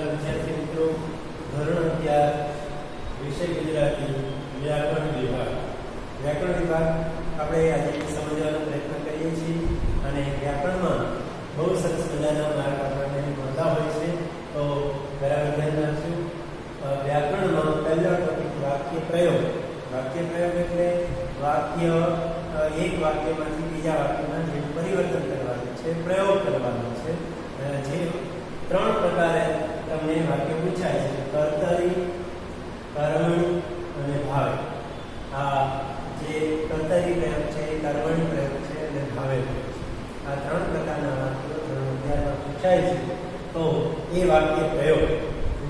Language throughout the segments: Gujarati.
ચાલો વિદ્યાર્થી મિત્રો. ધોરણ અગિયાર, વિષય ગુજરાતી, વ્યાકરણ વિભાગ. વ્યાકરણ વિભાગ આપણે આજે સમજવાનો પ્રયત્ન કરીએ છીએ અને વ્યાકરણમાં બહુ સરસ મજાના માર્ક આપણને મળતા હોય છે. તો બરાબર ધ્યાન છું વ્યાકરણમાં પહેલો ટોપિક વાક્ય પ્રયોગ. વાક્ય પ્રયોગ એટલે વાક્ય એક વાક્યમાંથી બીજા વાક્યમાં જે પરિવર્તન કરવાનું છે, પ્રયોગ કરવાનો છે. જે ત્રણ પ્રકારે તમને વાક્ય પૂછાય છે કર્તરી, કર્મણી અને ભાવે. આ જે કર્તરી પ્રયોગ છે, એ કર્મણી પ્રયોગ છે અને ભાવે પ્રયોગ છે. આ ત્રણ પ્રકારના વાક્યો ત્રણ અધ્યાયમાં પૂછાય છે. તો એ વાક્ય પ્રયોગ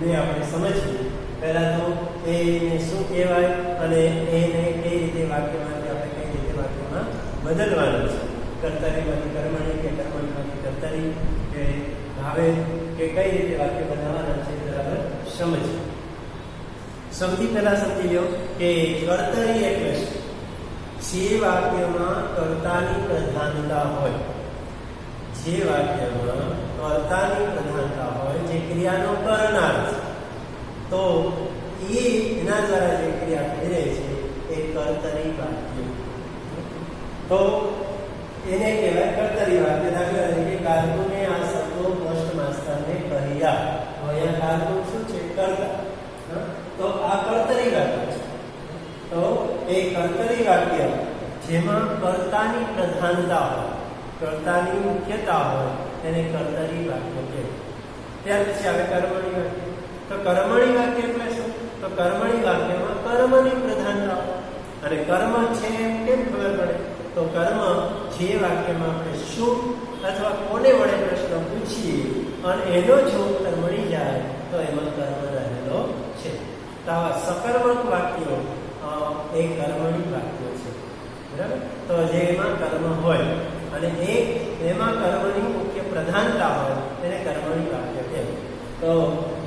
ને આપણે સમજીએ. પહેલાં તો એને શું કહેવાય અને એને કઈ રીતે વાક્યમાંથી આપણે કઈ રીતે વાક્યમાં બદલવાનું છે? કર્તરીમાંથી કર્મણી કે કર્મણીમાંથી કર્તરી કે ભાવે કે કઈ રીતે વાક્ય બનાવવાના છે બરાબર સમજ સૌથી પહેલા સમજી લો કે કર્તરી એટલે જે વાક્યમાં કર્તાની પ્રધાનતા હોય, જે વાક્યમાં કર્તાની પ્રધાનતા હોય, જે ક્રિયાનો કરનાર છે તો એના દ્વારા જે ક્રિયા થઈ છે એ કર્તરી વાક્ય. તો એને કહેવાય કર્તરી વાક્ય. દાખલા તરીકે કાર્ગુને આ કહ્યા તો અહીંયા કારકુન શું છે? કર્તા. તો આ કર્તરી વાક્ય છે. તો એ કર્તરી વાક્ય જેમાં કર્તાની પ્રધાનતા હોય, કર્તાની મુખ્યતા હોય એને કર્તરી વાક્ય કહે. ત્યાર પછી આવે કર્મણી વાક્ય. તો કર્મણી વાક્ય એટલે શું? તો કર્મણી વાક્યમાં કર્મની પ્રધાનતા. અને કર્મ છે એમ કેમ ખબર પડે? તો કર્મ જે વાક્યમાં આપણે શું અથવા કોને વડે પ્રશ્ન પૂછીએ અને એનો જો ઉત્તર મળી જાય, તો એમાં કર્મ રહેલો છે. તો આવા સકર્મક વાક્યો એ કર્મણી વાક્યો છે. બરાબર? તો જે એમાં કર્મ હોય અને એ, એમાં કર્મની મુખ્ય પ્રધાનતા હોય એને કર્મણી વાક્ય છે તો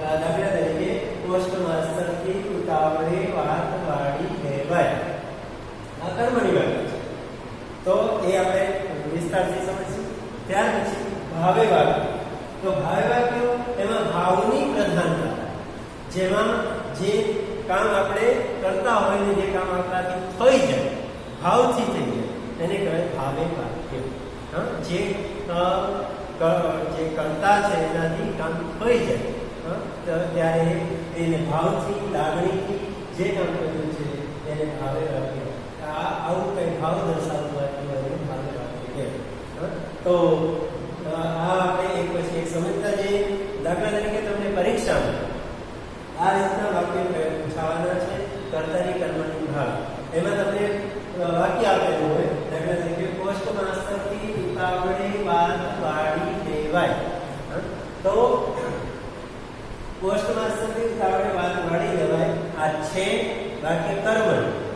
દાખલા તરીકે પોસ્ટ માસ્તરથી ઉતાવળે વાત વાળી કહેવાય. આ કર્મની વાક્ય છે. તો એ આપણે વિસ્તારથી સમજીશું. ત્યાર પછી ભાવે વાક્ય તો ભાવે વાક્યો એમાં ભાવની પ્રધાનતા. જેમાં જે કામ આપણે કરતા હોય ને જે કામ આપણાથી થઈ જાય, ભાવથી થઈ જાય, એને કહેવાય ભાવે વાક્ય હા? જે જે કરતા છે એનાથી કામ થઈ જાય. ત્યારે એને ભાવથી, લાગણીથી જે કામ કર્યું છે, એને ભાવે વાક્ય આ આવું કંઈ ભાવ દર્શાવતું વાક્ય હોય એને ભાવે વાક્ય કહેવાય હા? તો આ આપણે એક પછી એક સમજતા જઈએ. દાખલા તરીકે તમને પરીક્ષામાં આ રીતના વાક્ય પૂછાવાના છે કર્તાની કર્મની ભાગ. એમાં તમને વાક્ય આપેલું હોય. દાખલા તરીકે, પોસ્ટ માસ્ટરથી ઉતાવળે વાત વાળી દેવાય હા? તો, પોસ્ટ માસ્ટરથી ઉતાવળે વાત વાળી દેવાય આ છે વાક્ય કર્મ.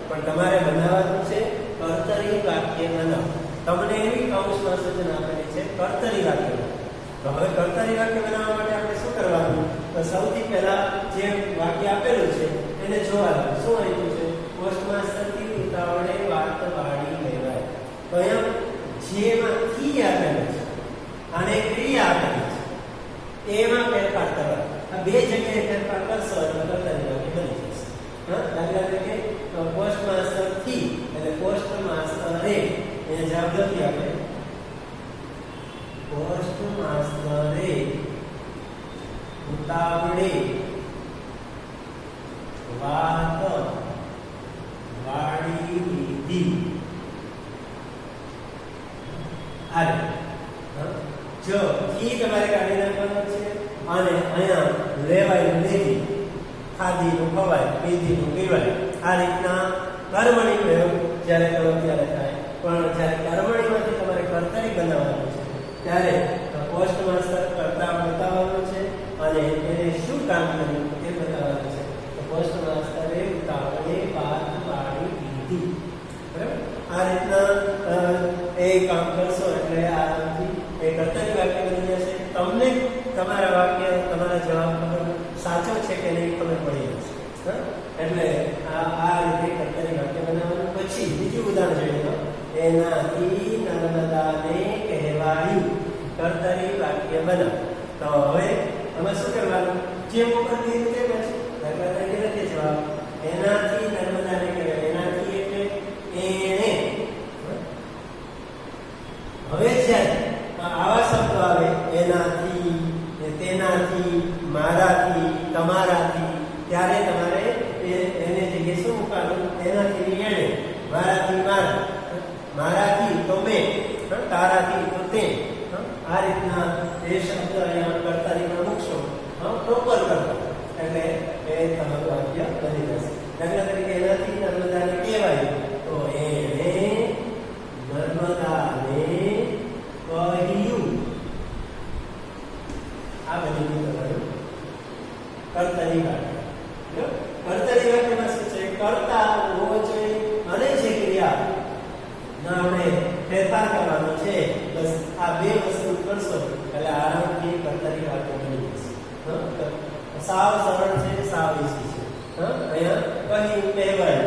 પણ તમારે બનાવવાનું છે કર્તરી વાક્ય બનાવ તમને એવી કૌંસમાં સૂચના આપેલી છે કર્તરી વાક્ય તો હવે કર્તરી વાક્ય બનાવવા માટે આપણે શું કરવાનું? તો સૌથી પહેલા જે વાક્ય આપેલું છે, એને જોવાનું. શું આપ્યું છે? પોસ્ટ માસ્ટરથી ઉતાવળે વાત વાળી લેવાય. તો અહીંયા જેમાંથી આપેલું છે અને ક્રિયા આપેલી છે, એમાં ફેરફાર કરવા. આ બે જગ્યાએ ફેરફાર કરશો એટલે કર્તરી વાક્ય બની જશે. દાખલા તરીકે પોસ્ટ માસ્ટરથી એટલે પોસ્ટ માસ્ટરે એને જવાબ નથી આપે. પોસ્ટ માસ્ટરે ઉતાવળે વાત વાળી લીધી. તમારે કાઢી નાખવાનો છે? અને અહીંયા લેવાય લીધી ખાધીનું ખવાય, પીધીનું પીવાય. આ રીતના કર્મણી પ્રયોગ જ્યારે કરો ત્યારે થાય. પણ જ્યારે કર્મણીમાંથી તમારે કર્તરી બનાવવાનું છે, ત્યારે પોસ્ટ માસ્ટર કરતા બતાવવાનું છે અને એને શું કામ કર્યું તે બતાવવાનું છે. તો પોસ્ટ માસ્ટરે ઉતાવળે વાત પાડી દીધી. બરાબર? આ રીતના એ કામ કરશો એટલે આરામથી એ કર્તરી વાક્ય બની જશે. તમને તમારા વાક્ય, તમારા જવાબ ખબર સાચો છે કે નહીં ખબર પડી જશે? એટલે આ આ રીતે કર્તરી વાક્ય બનાવવાનું. પછી બીજું ઉદાહરણ જોઈ લો એનાથી નર્મદાને કહેવાયું. કર્તરી વાક્ય બનાવ. તો હવે તમે શું કરવાનું? જે કીધું તેમ જ દાખલા તરીકે લખીએ જવાબ એનાથી નર્મદાને કહેવાય એનાથી એટલે એણે હવે જ્યારે આવા શબ્દો આવે એનાથી ને તેનાથી મારાથી તમારાથી ત્યારે તમારે એ- એને જગ્યાએ શું મૂકવાનું એનાથી ની એણે મારાથી મારા મારાથી તો મેં હં? તારાથી તો તે હં? આ રીતના એ શબ્દ અહીંયા કર્તારીમાં મૂકશો પ્રોપર કરતા એટલે એ તમારું બની છે ક્રિયા ના આપણે ફેરફાર કરવાનો છે બસ આ બે વસ્તુ કરશો એટલે આરામથી કર્તરી વાક્ય બની સાવ સરળ છે સાવ ઈઝી? અહીંયા કહ્યું કહેવાય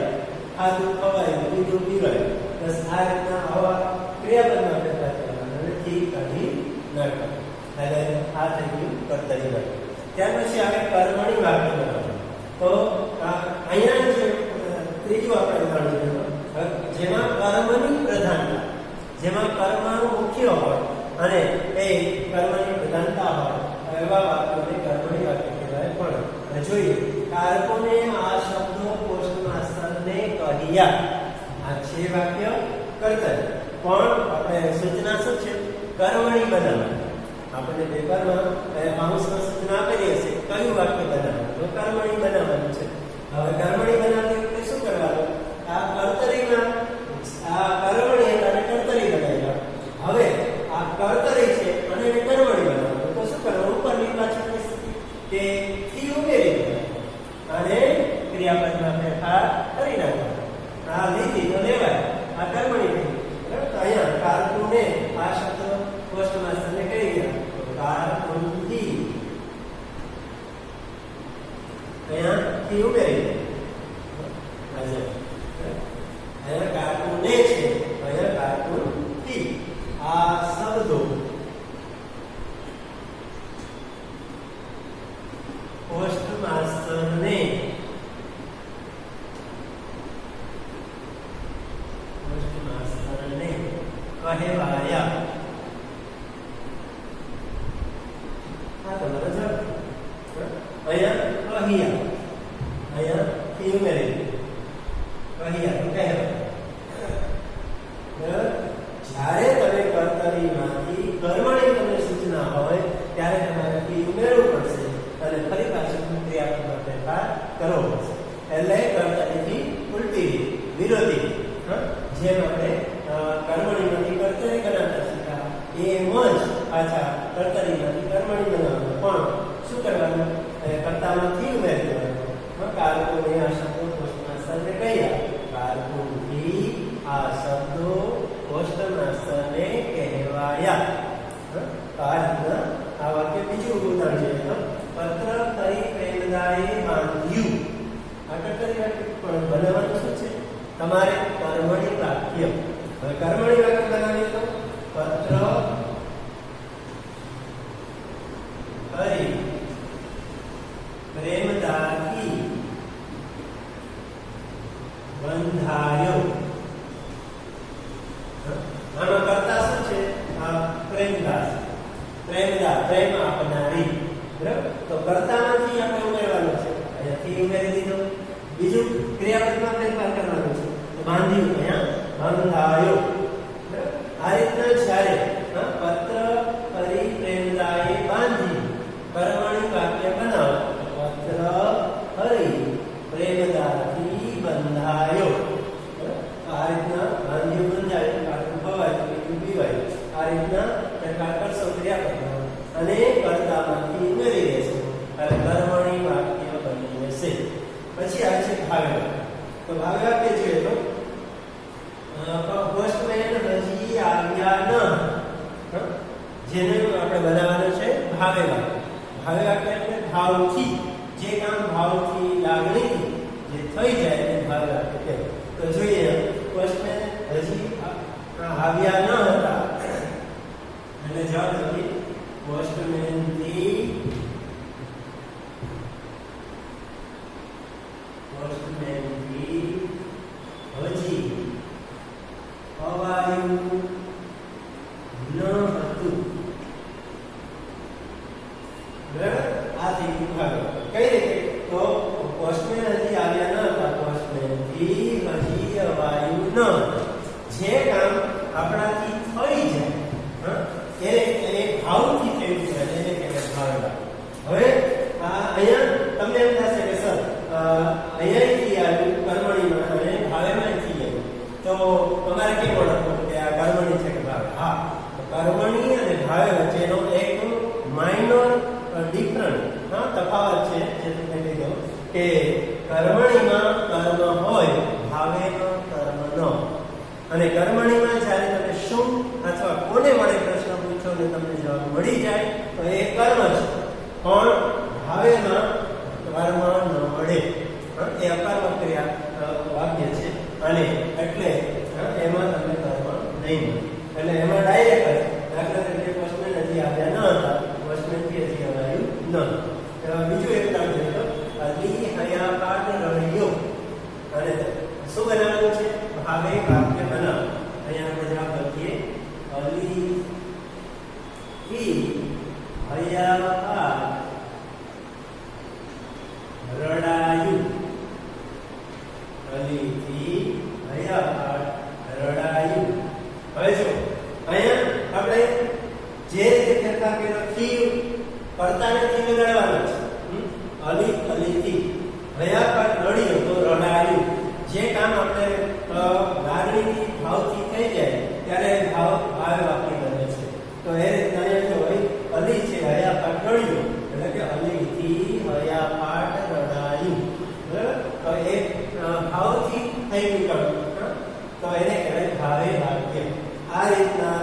ખાધું ખવાય પીધું પીવાય બસ આ રીતના આવા ક્રિયાપદમાં ફેરફાર કરવાનો અને થી કાઢી નાખવા એટલે આ થઈ ગયું કર્તરી વાક્ય ત્યાર પછી આપણે કર્મણી વાક્ય બનાવવાનું તો અહીંયા જે ત્રીજું આપણે ઉદાહરણ જેમાં કર્મની પ્રધાનતા જેમાં કર્મનું મુખ્ય હોય અને એ કર્મની પ્રધાનતા હોય એવા વાક્યોને કર્મણી વાક્ય કહેવાય પણ જોઈએ કારકોને આ શબ્દો કોષના સ્તરને કહ્યા. આ છે વાક્ય કર્તવ્ય. પણ આપણે સૂચના શું છે? કર્મણી બનાવવાની આપણને પેપરમાં માઉસમાં સૂચના આપેલી હશે? કયું વાક્ય બનાવવાનું તો કર્મણી બનાવવાનું છે હવે કર્મણી બનાવતી વખતે શું કરવાનું આ કર્તરીમાં આ કર્મણી હતા અને કર્તરી બનાવ્યા હવે આ કર્તરી છે અને એને કર્મણી બનાવવાનું તો શું કરવાનું ઉપરની પાછળની સ્થિતિ કે થી ઉમેરી દેવાનું અને ક્રિયાપદમાં ફેરફાર કરી નાખવાનો આ લીધી તો લેવાય આ કર્મણી થઈ બરાબર તો અહીંયા કારકુને આ શબ્દ પોસ્ટ માસ્ટરને કહી ગયા. કારકુનથી કયા થી ઉમેરી દે. આજે અહીંયા કારકુને છે અહીંયા કારકુનથી આ શબ્દો પોસ્ટ માસ્ટરને પોસ્ટ માસ્ટરને કહેવાયા જ્યારે તમે કર્તરીમાંથી કર્મણી તમને સૂચના હોય ત્યારે તમારે થી ઉમેરવું પડશે અને ફરી પાછું ક્રિયાપદમાં ફેરફાર કરવો પડશે એટલે કર્તરીથી ઉલટી વિરોધી? જેમ આપણે અ, કર્મણીમાંથી કર્તરી બનાવતા શીખ્યા એમ જ પાછા કર્તરીમાંથી કર્મણી બનાવવાનું પણ શું કરવાનું એ કર્તામાંથી ઉમેરી દેવાનું હં? કારકોને આ શબ્દો પોસ્ટ માસ્ટરને કહ્યા કારકોથી આ શબ્દો પોસ્ટ માસ્ટરને કહેવાયા હં? તો આ રીતના આ વાક્ય બીજું ઉદાહરણ છે તો પત્ર કરી પ્રેમદાએ બાંધ્યું આગળ કરી વાક્ય પણ બનાવવાનું શું છે તમારે કર્મણી વાક્ય હવે કર્મણી વાક્ય બનાવીએ તો પત્ર કરી પ્રેમદાથી બંધાયો આનો કરતા શું છે આ પ્રેમદાસ પ્રેમદા પ્રેમ આપનારી બરાબર તો કર્તામાંથી આપણે ઉમેરવાનું છે અહીંયાથી ઉમેરી દીધો બીજું ક્રિયાપદમાં ફેરફાર કરવાનું છે તો બાંધ્યું અહીંયા બંધાયો બરાબર? આ રીતના જ્યારે હા, પત્ર કરી પ્રેમદાએ બાંધી કર્મણી વાક્ય બનાવો પત્ર હરી પ્રેમદાથી બંધાયો બરાબર? તો આ રીતના બાંધ્યું બંધાયું કાઢું ખવાય પીવું પીવાય આ રીતના ફેરફાર કરશો ક્રિયાપદમાં અને કર્તામાંથી ઉમેરી દેશો એટલે કર્મણી વાક્ય બની જશે પછી આવે છે ભાવે વાક્ય તો ભાવે વાક્ય જોઈએ તો પોસ્ટમેન હજી આવ્યા ન હં? જેને આપણે બનાવવાનું છે ભાવે વાક્ય ભાવે વાક્ય એટલે ભાવથી, જે કામ ભાવથી લાગણીથી જે થઈ જાય એને ભાવેલા કહેવાય તો જોઈએ પોસ્ટમેન હજી આવ્યા ન હતા. એટલે જવાબ નથી પોસ્ટમેનથી અવાયું ન હતું બરાબર આ થઈ ગયું ભાગ કઈ રીતે તો પોસ્ટમેન હજી આવ્યા ન હતા પોસ્ટમેનથી હજી અવાયું ન હતું. જે કામ આપણાથી થઈ જાય હા, એ એ ભાવથી થયું છે એને કહેવાય ભાવના હવે આ અહીંયા તમને એમ થશે કે સર અહીંયાથી આવ્યું કર્મણીમાં અને ભાવેમાંથી આવ્યું તો તમારે કેમ ઓળખવું કે આ કર્મણી છે કે ભાવે? હા કર્મણી અને ભાવે વચ્ચેનો એક માઇનોર ડિફરન્ટ હા, તફાવત છે જે તમને દઉં કે કર્મણીમાં કર્મ હોય ભાવેનો કર્મ ન હોય. અને કર્મણીમાં જ્યારે તમે શું અથવા કોને વડે પ્રશ્ન પૂછો ને તમને જવાબ મળી જાય તો એ કર્મ છે પણ ભાવેમાં કર્મ ન મળે હા, એ અકર્મ ક્રિયા અ, વાક્ય છે અને એટલે હા, એમાં તમને કર્મ નહીં મળે એટલે એમાં ડાયરેક્ટ દાખલા તરીકે પોસ્ટમેન હજી આવ્યા ન હતા પોસ્ટમેનથી હજી આવ્યું ન હતું. અ, બીજું એક કામ છે તો અલી હયા પાટ રહ્યો અને શું બનાવવાનું છે ભાવે વાક્ય બનાવો અહીંયા આપણે જવાબ લખીએ અલી ઈ હયા રડાયું અલીથી હયા રડાયું હવે જો અહીંયા આપણે જે રીતે ફેરફાર કર્યો થી પડતાને થી લગાડવાનો છે હમ? અલી અલીથી હયા પાટ રડ્યો તો રડાયું જે કામ આપણે અ, લાગણીથી ભાવથી થઈ જાય ત્યારે ભાવ ભાવ વાક્ય બને છે તો એ રીતના અહીંયા જો અહીં અલી છે હયા પાટ રડ્યો એટલે કે અલીથી હયા પાટ રડાયું બરાબર તો એ અ, હા? તો એને કહેવાય ભાવે વાક્ય આ રીતના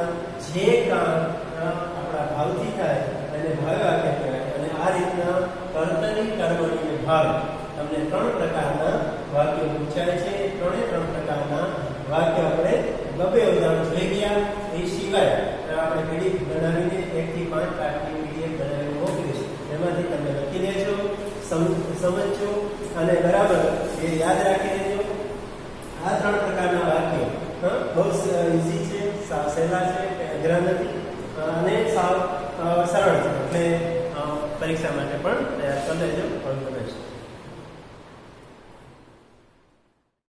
જે કામ આપણા ભાવથી થાય એને ભાવે વાક્ય કહેવાય અને આ રીતના કર્તની કર્મની ભાવ તમને ત્રણ પ્રકારના વાક્ય પૂછાય છે ત્રણે ત્રણ પ્રકારના વાક્ય આપણે બબે ઉદાહરણ જોઈ ગયા એ સિવાય આપણે પીડીએફ બનાવીને એકથી પાંચ પાઠની પીડીએફ બનાવીને મોકલીશું એમાંથી તમે લખી લેજો સમ- સમજજો અને બરાબર એ યાદ રાખી લેજો આ ત્રણ પ્રકારના વાક્યો. હા, બહુ ઇઝી છે સાવ સહેલા છે અઘરા નથી. અને સાવ સરળ છે. એટલે પરીક્ષા માટે પણ તૈયાર કરી લેજો.